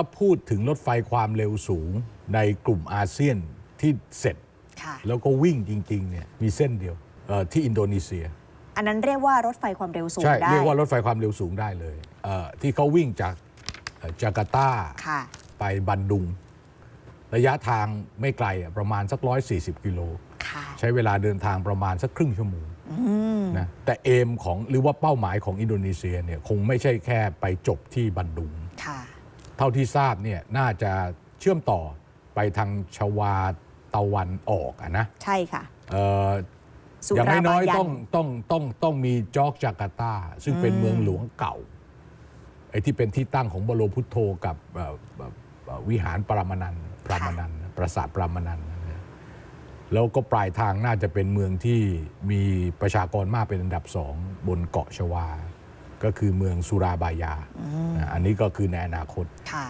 ถ้าพูดถึงรถไฟความเร็วสูงในกลุ่มอาเซียนที่เสร็จค่ะแล้วก็วิ่งจริงๆเนี่ยมีเส้นเดียวเอ่อที่อินโดนีเซีย อันนั้นเรียกว่ารถไฟความเร็วสูงใช่ได้ เรียกว่ารถไฟความเร็วสูงได้เลยเอ่อที่เขาวิ่งจากเอ่อจาการ์ตาค่ะไปบันดุง ระยะทางไม่ไกลอะประมาณสัก 140 กิโลค่ะใช้เวลาเดินทางประมาณสักครึ่งชั่วโมงนะแต่เอมของหรือว่าเป้าหมายของอินโดนีเซียเนี่ยคงไม่ใช่แค่ไปจบที่บันดุง ค่ะ เท่าที่ทราบเนี่ยน่าจะเชื่อมต่อไปทางชวาตะวันออกอะนะใช่ค่ะเอ่อสุอย่างราน้บาอยยัๆต้นองต้องต้องต้องมีจอกจาการ์ตา ซึ่งเป็นเมืองหลวงเก่าไอ้ที่เป็นที่ตั้งของบรมพุทโธกับเอ่อเอ่อเอ่อวิหารปรามนันท์ปรามนันท์ปราสาทปรามนันท์นะแล้วก็ปลายทางน่าจะเป็นเมืองที่มีประชากรมากเป็นอันดับสองบนเกาะชวา ก็คือเมืองสุราบายานะอันนี้ก็คือในอนาคตค่ะ